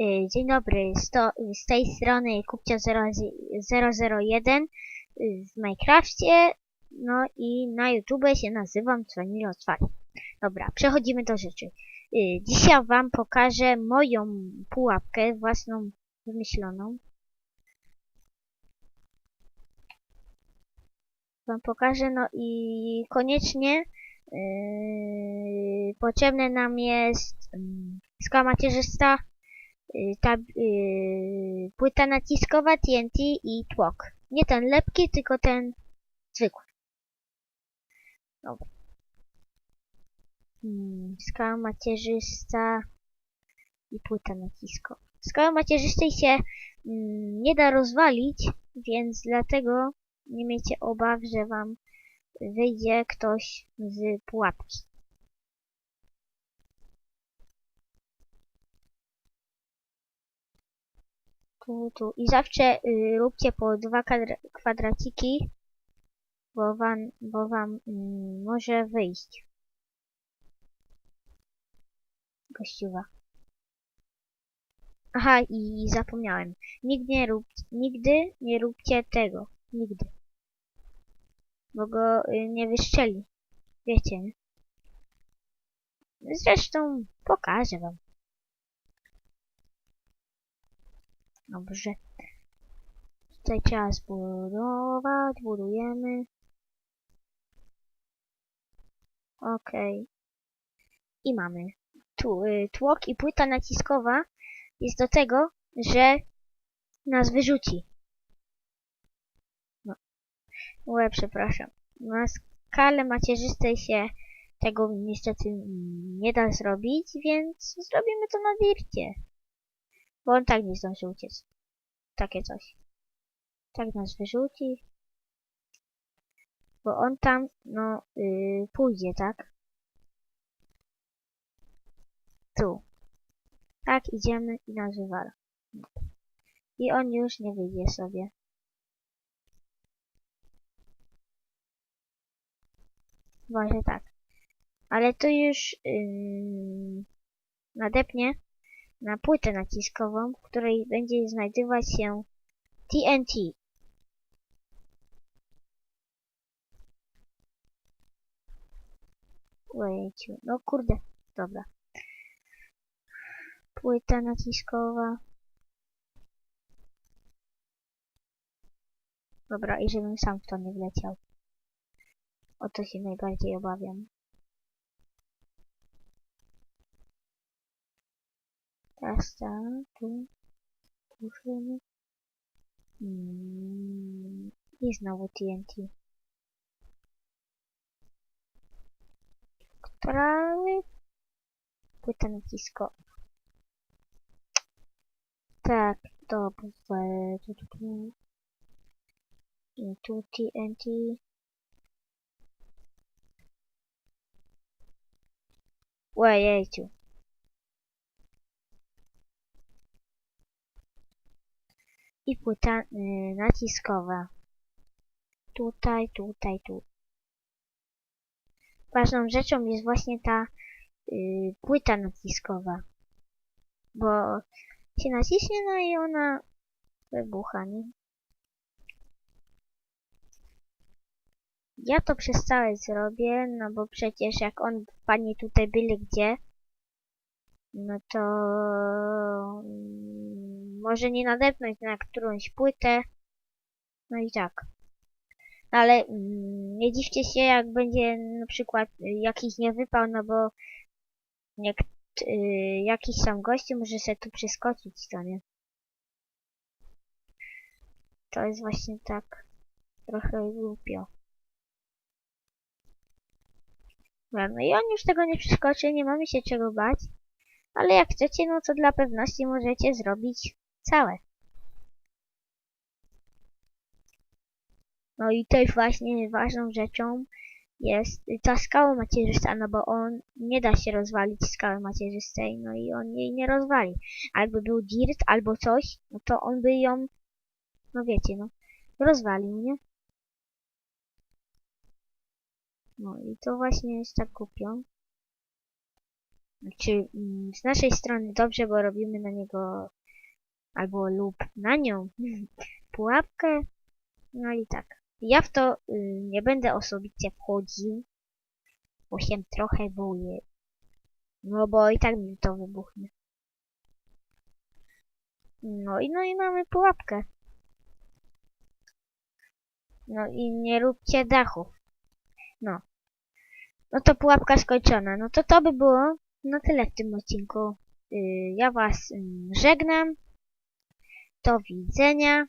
Y, Dzień dobry, sto, z tej strony Kupcia001 y, w Minecrafcie, no i na YouTube się nazywam Dzwonilo Czwarty. Dobra, przechodzimy do rzeczy. Y, Dzisiaj wam pokażę moją pułapkę, własną wymyśloną. Wam pokażę, no i koniecznie yy, potrzebne nam jest yy, skała macierzysta, ta, yy, płyta naciskowa TNT i tłok. Nie ten lepki, tylko ten zwykły. Dobra. Hmm, skała macierzysta i płyta naciskowa. Skała macierzystej się mm, nie da rozwalić, więc dlatego nie miejcie obaw, że wam wyjdzie ktoś z pułapki. Tu, tu. I zawsze y, róbcie po dwa kwadraciki, bo wam, bo wam mm, może wyjść. Gościuwa. Aha, i zapomniałem. Nigdy nie, rób, nigdy nie róbcie tego. Nigdy. Bo go y, nie wyszczeli. Wiecie, nie? Zresztą pokażę wam. Dobrze. Tutaj trzeba zbudować. Budujemy. Okej. I mamy. Tu, y, tłok i płyta naciskowa jest do tego, że nas wyrzuci. No. Łe, przepraszam. Na skalę macierzystej się tego niestety nie da zrobić, więc zrobimy to na dircie. Bo on tak nie zdąży uciec. Takie coś. Tak nas wyrzuci. Bo on tam, no, yy, pójdzie, tak? Tu. Tak, idziemy i nas wywala. I on już nie wyjdzie sobie. Właśnie tak. Ale to już yy, nadepnie na płytę naciskową, w której będzie znajdować się TNT. No kurde, dobra. Płyta naciskowa. Dobra, i żebym sam w to nie wleciał. O to się najbardziej obawiam. Teraz tak, tu. Puszymy. Mm, I znowu TNT. Która... Płyta naciskowa. Tak, dobrze. Tu, tu, tu. I tu TNT. I płyta y, naciskowa. Tutaj, tutaj, tu. Ważną rzeczą jest właśnie ta y, płyta naciskowa. Bo się naciśnie, no i ona wybucha, nie? Ja to przez całe zrobię, no bo przecież jak on wpadnie tutaj byle gdzie, no to może nie nadepnąć na którąś płytę, no i tak. No ale mm, nie dziwcie się, jak będzie na przykład y, jakiś nie wypał, no bo jak, y, jakiś sam gościu może sobie tu przeskoczyć, to nie? To jest właśnie tak trochę głupio. Dobra, No i on już tego nie przeskoczy, nie mamy się czego bać. Ale jak chcecie, no to dla pewności możecie zrobić całe. No i też właśnie ważną rzeczą jest ta skała macierzysta, no bo on nie da się rozwalić skały macierzystej, no i on jej nie rozwali. A jakby był dirt albo coś, no to on by ją, no wiecie, no, rozwalił, nie? No i to właśnie jest tak głupio. Czy mm, z naszej strony dobrze, bo robimy na niego albo lub na nią pułapkę. No i tak. Ja w to y, nie będę osobiście wchodził, bo się trochę boję. No bo i tak mi to wybuchnie. No i no i mamy pułapkę. No i nie róbcie dachów. No. No to pułapka skończona. No to to by było na tyle w tym odcinku. Yy, ja was ym, żegnam. Do widzenia.